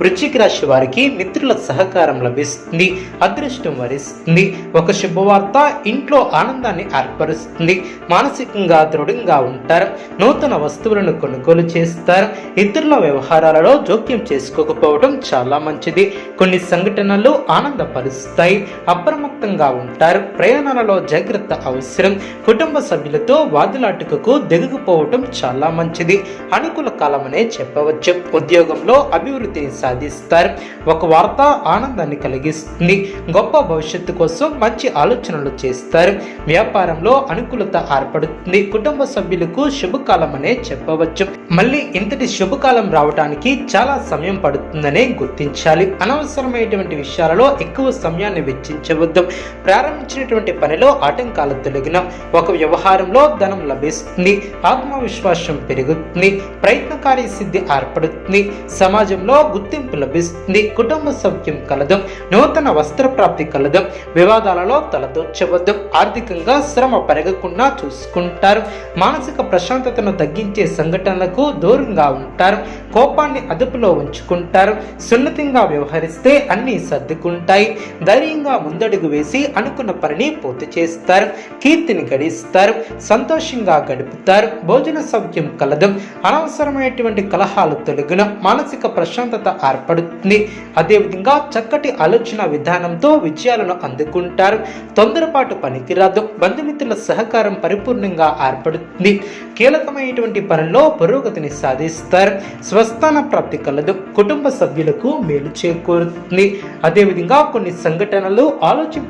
వృశ్చిక రాశి వారికి మిత్రుల సహకారం లభిస్తుంది అదృష్టం వరిస్తుంది. ఒక శుభవార్త ఇంట్లో ఆనందాన్ని ఏర్పరుస్తుంది మానసికంగా దృఢంగా ఉంటారు నూతన వస్తువులను కొనుగోలు చేస్తారు ఇతరుల వ్యవహారాలలో జోక్యం చేసుకోకపోవడం చాలా మంచిది. కొన్ని సంఘటనలు ఆనందపరుస్తాయి అప్రమత్తంగా ఉంటారు. ప్రయాణాలలో జాగ్రత్త అవసరం. కుటుంబ సభ్యులతో వాదులాటుకకు దిగుకుపోవటం చాలా మంచిది. అనుకూల కాలమనే చెప్పవచ్చు. ఉద్యోగంలో అభివృద్ధిని సాధిస్తారు. ఒక వార్త ఆనందాన్ని కలిగిస్తుంది. గొప్ప భవిష్యత్తు కోసం మంచి ఆలోచనలు చేస్తారు. వ్యాపారంలో అనుకూలత ఏర్పడుతుంది. కుటుంబ సభ్యులకు శుభకాలం అనే చెప్పవచ్చు. మళ్ళీ ఇంతటి శుభకాలం రావడానికి చాలా సమయం పడుతుందనే గుర్తించాలి. అనవసరమైనటువంటి విషయాలలో ఎక్కువ సమయాన్ని వెచ్చించవద్దు. ప్రారంభించినటువంటి పనిలో ఆటంకాలు తొలగిన. ఒక వ్యవహారంలో ధనం లభిస్తుంది ఆత్మవిశ్వాసం పెరుగుతుంది ప్రయత్నకారి సిద్ధి ఏర్పడుతుంది సమాజంలో గుర్తింపు లభిస్తుంది కుటుంబ సౌఖ్యం కలదు నూతన వస్త్ర ప్రాప్తి కలదు వివాదాలలో తలదూర్చవద్దు ఆర్థికంగా శ్రమ పెరగకుండా చూసుకుంటారు మానసిక ప్రశాంతతను తగ్గించే సంఘటనలకు దూరంగా ఉంటారు కోపాన్ని అదుపులో ఉంచుకుంటారు సున్నితంగా వ్యవహరిస్తే అన్నీ సర్దుకుంటాయి ధైర్యంగా ముందడుగు వేసి అనుకున్న పనిని పూర్తి చేస్తారు. కీర్తిని గడిస్తారు. సంతోషంగా గడుపుతారు. భోజన సౌఖ్యం కలదు. అనవసరమైనటువంటి కలహాలు తొలగిన. మానసిక ప్రశాంతత ఏర్పడుతుంది. అదేవిధంగా చక్కటి ఆలోచన విధానంతో విజయాలను అందుకుంటారు. తొందరపాటు పనికిరాదు. బంధుమిత్రుల సహకారం పరిపూర్ణంగా ఏర్పడుతుంది. కీలకమైనటువంటి పనుల్లో పురోగతిని సాధిస్తారు. స్వస్థాన ప్రాప్తి కలదు. కుటుంబ సభ్యులకు మేలు చేకూరుతుంది. అదేవిధంగా కొన్ని సంఘటనలు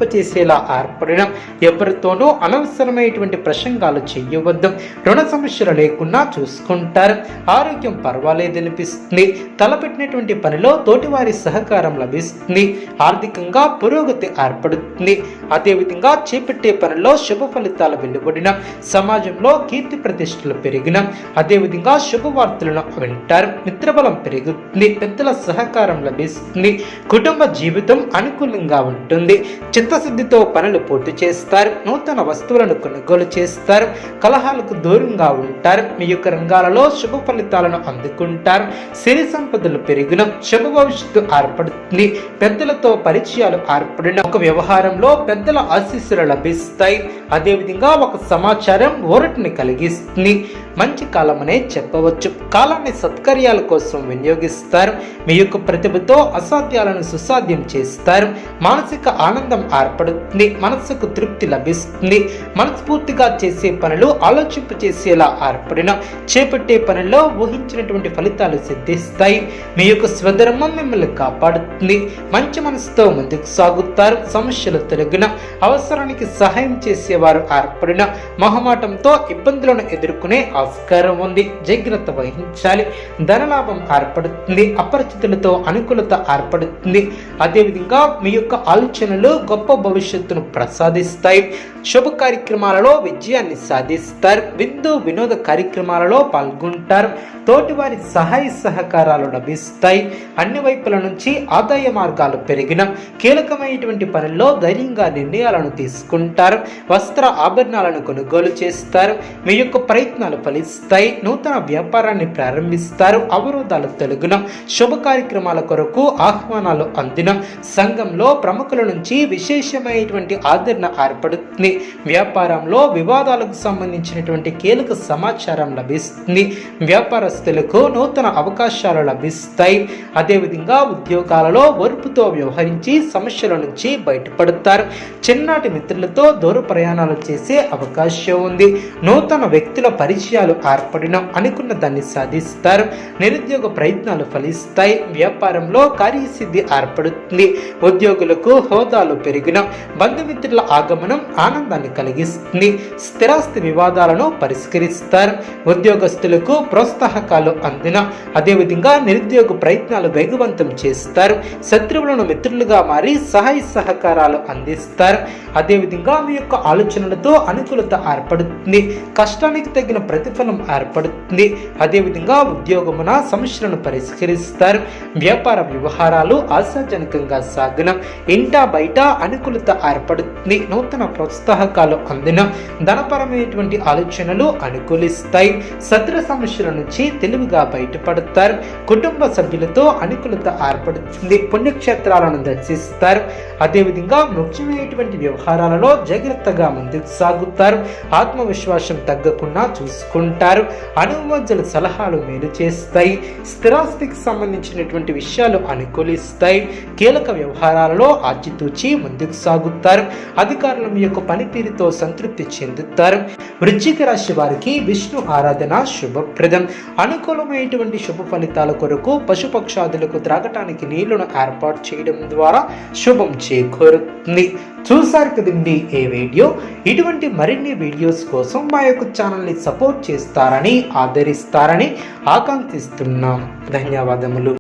వర్తింపచేసేలా ఏర్పడడం ఎవరితోనూ అనవసరమైనటువంటి ప్రసంగాలు చేయవద్దు. రుణ సమస్యలు లేకుండా చూసుకుంటారు. ఆరోగ్యం పర్వాలేదనిపిస్తుంది. తలపెట్టినటువంటి పనిలో తోటివారి సహకారం లభిస్తుంది. ఆర్థికంగా పురోగతి ఏర్పడుతుంది. అదేవిధంగా చేపట్టే పనిలో శుభ ఫలితాలు వెలువడిన సమాజంలో కీర్తి ప్రతిష్టలు పెరిగిన అదేవిధంగా శుభవార్తలను వింటారు. మిత్రబలం పెరుగుతుంది. పెద్దల సహకారం లభిస్తుంది. కుటుంబ జీవితం అనుకూలంగా ఉంటుంది. చిత్తశుద్ధితో పనులు పూర్తి చేస్తారు నూతన వస్తువులను కొనుగోలు చేస్తారు కలహాలకు దూరంగా ఉంటారు మీ యొక్క రంగాలలో శుభ ఫలితాలను అందుకుంటారు సిరి సంపదలు పెరిగిన శుభ భవిష్యత్తు ఏర్పడుతుంది పెద్దలతో పరిచయాలు ఏర్పడిన. ఒక వ్యవహారంలో పెద్దల ఆశీస్సులు లభిస్తాయి. అదేవిధంగా ఒక సమాచారం ఊరటిని కలిగిస్తుంది. మంచి కాలమనే చెప్పవచ్చు. కాలాన్ని సత్కార్యాల కోసం వినియోగిస్తారు. మీ యొక్క ప్రతిభతో అసాధ్యాలను సుసాధ్యం చేస్తారు. మానసిక ఆనందం ఏర్పడుతుంది. మనసుకు తృప్తి లభిస్తుంది. మనస్ఫూర్తిగా చేసే పనులు ఆలోచింపు చేసేలా ఏర్పడిన చేపట్టే పనుల్లో ఊహించినటువంటి ఫలితాలు సిద్ధిస్తాయి. మీ యొక్క స్వధర్మం మిమ్మల్ని కాపాడుతుంది. మంచి మనసుతో ముందుకు సాగుతారు. సమస్యలు తొలగిన అవసరానికి సహాయం చేసేవారు ఏర్పడిన మొహమాటంతో ఇబ్బందులను ఎదుర్కొనే ఆస్కారం ఉంది. జాగ్రత్త వహించాలి. ధనలాభం ఏర్పడుతుంది. అపరిచితులతో అనుకూలత ఏర్పడుతుంది. అదేవిధంగా మీ యొక్క ఆలోచనలు గొప్ప భవిష్యత్తును ప్రసాదిస్తాయి. శుభ కార్యక్రమాలలో విజయాన్ని సాధిస్తారు. విందు వినోద కార్యక్రమాలలో పాల్గొంటారు. తోటివారి సహాయ సహకారాలు లభిస్తాయి. అన్ని వైపుల నుంచి ఆదాయ మార్గాలు పెరిగిన కీలకమైనటువంటి పనుల్లో ధైర్యంగా నిర్ణయాలను తీసుకుంటారు. వస్త్ర ఆభరణాలను కొనుగోలు చేస్తారు. మీ యొక్క ప్రయత్నాలు ఫలిస్తాయి. నూతన వ్యాపారాన్ని ప్రారంభిస్తారు. అవరోధాలు తొలగిన శుభ కార్యక్రమాల కొరకు ఆహ్వానాలు అందిన సంఘంలో ప్రముఖుల నుంచి విశేషమైనటువంటి ఆదరణ ఏర్పడుతుంది. వ్యాపారంలో వివాదాలకు సంబంధించినటువంటి కీలక సమాచారం లభిస్తుంది. వ్యాపారస్తులకు నూతన అవకాశాలు లభిస్తాయి. అదేవిధంగా ఉద్యోగాలలో ఓర్పుతో వ్యవహరించి సమస్యల నుంచి బయటపడతారు. చిన్ననాటి మిత్రులతో దూర ప్రయాణాలు చేసే అవకాశం ఉంది. నూతన వ్యక్తుల పరిచయాలు ఏర్పడిన అనుకున్న దాన్ని సాధిస్తారు. నిరుద్యోగ ప్రయత్నాలు ఫలిస్తాయి. వ్యాపారంలో కార్యసిద్ధి ఏర్పడుతుంది. ఉద్యోగులకు హోదాలు పెరిగి పెరిగిన బంధుమిత్రుల ఆగమనం ఆనందాన్ని కలిగిస్తుంది. స్థిరాస్తి వివాదాలను పరిష్కరిస్తారు. ఉద్యోగస్తులకు ప్రోత్సాహకాలు అందిన అదేవిధంగా నిరుద్యోగ ప్రయత్నాలు వేగవంతం చేస్తారు. శత్రువులను మిత్రులుగా మారి సహాయ సహకారాలు అందిస్తారు. అదేవిధంగా మీ యొక్క ఆలోచనలతో అనుకూలత ఏర్పడుతుంది. కష్టానికి తగిన ప్రతిఫలం ఏర్పడుతుంది. అదేవిధంగా ఉద్యోగమున సమస్యలను పరిష్కరిస్తారు. వ్యాపార వ్యవహారాలు ఆశాజనకంగా సాగిన ఇంటా బయట అనుకూలత ఏర్పడుతుంది. నూతన ప్రోత్సాహకాలు అందిన ధనపరమైనటువంటి ఆలోచనలు అనుకూలిస్తాయి. శత్రు సమస్యల నుంచి తెలివిగా బయటపడతారు. కుటుంబ సభ్యులతో అనుకూలత ఏర్పడుతుంది. పుణ్యక్షేత్రాలను దర్శిస్తారు. అదేవిధంగా ముఖ్యమైనటువంటి వ్యవహారాలలో జాగ్రత్తగా ముందుకు సాగుతారు. ఆత్మవిశ్వాసం తగ్గకుండా చూసుకుంటారు. అనుభవజ్ఞుల సలహాలు మేలు చేస్తాయి. స్థిరాస్తికి సంబంధించినటువంటి విషయాలు అనుకూలిస్తాయి. కీలక వ్యవహారాలలో ఆచితూచి ముందుకు సాగుతారు. అధికారుల మీ యొక్క పనితీరుతో సంతృప్తి చెందుతారు. వృశ్చిక రాశి వారికి విష్ణు ఆరాధన శుభప్రదం. అనుకూలమైనటువంటి శుభ ఫలితాల కొరకు పశుపక్షాదులకు త్రాగటానికి నీళ్ళను ఏర్పాటు చేయడం ద్వారా శుభం చేకూరుతుంది. చూసారు కదండి ఏ వీడియో? ఇటువంటి మరిన్ని వీడియోస్ కోసం మా యొక్క ఛానల్ని సపోర్ట్ చేస్తారని ఆదరిస్తారని ఆకాంక్షిస్తున్నాం. ధన్యవాదములు.